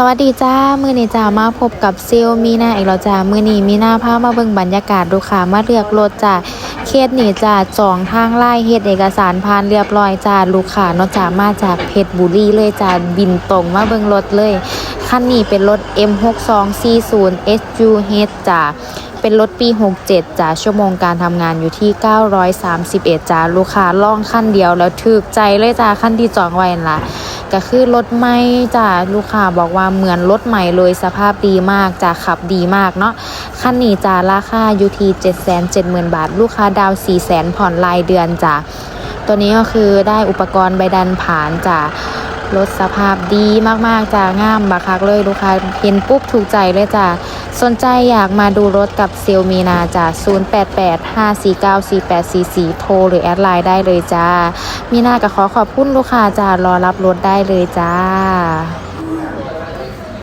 สวัสดีจ้า มือนี้จ้ามาพบกับเซลมีนาอีกแล้วจ้า มือนี้มีนาพามาเบิ่งบรรยากาศลูกค้ามาเลือกรถจ้าเคสนี่จ้าจองทางไล่เฮ็ดเอกสารผ่านเรียบร้อยจ้าลูกค้าเนาะจ้ามาจากเพชรบุรีเลยจ้าบินตรงมาเบิ่งรถเลยคันนี้เป็นรถ M6240 SUH จ้าเป็นรถปี 67จ้าชั่วโมงการทำงานอยู่ที่ 931จ้าลูกค้าล่องขั้นเดียวแล้วถูกใจเลยจ้าขั้นที่จองไว้นั่นล่ะ ก็คือรถใหม่จ้าลูกค้าบอกว่าเหมือนรถใหม่เลยสภาพดีมากจ้าขับดีมากเนาะคันนี้จ้าราคาอยู่ที่7 7 0 0 0 บาท ลูกค้าดาว400,000ผ่อนรายเดือนจ้าตัวนี้ก็คือได้อุปกรณ์ใบดันผ่านจ้ารถสภาพดีมากๆจ้างามบักคักเลยลูกค้าเห็นปุ๊บถูกใจเลยจ้า สนใจอยากมาดูรถกับเซลมีนาจ้า0885494844 โทรหรือแอดไลน์ได้เลยจ้า มีนาก็ขอขอบคุณลูกค้าจ้ารอรับรถได้เลยจ้า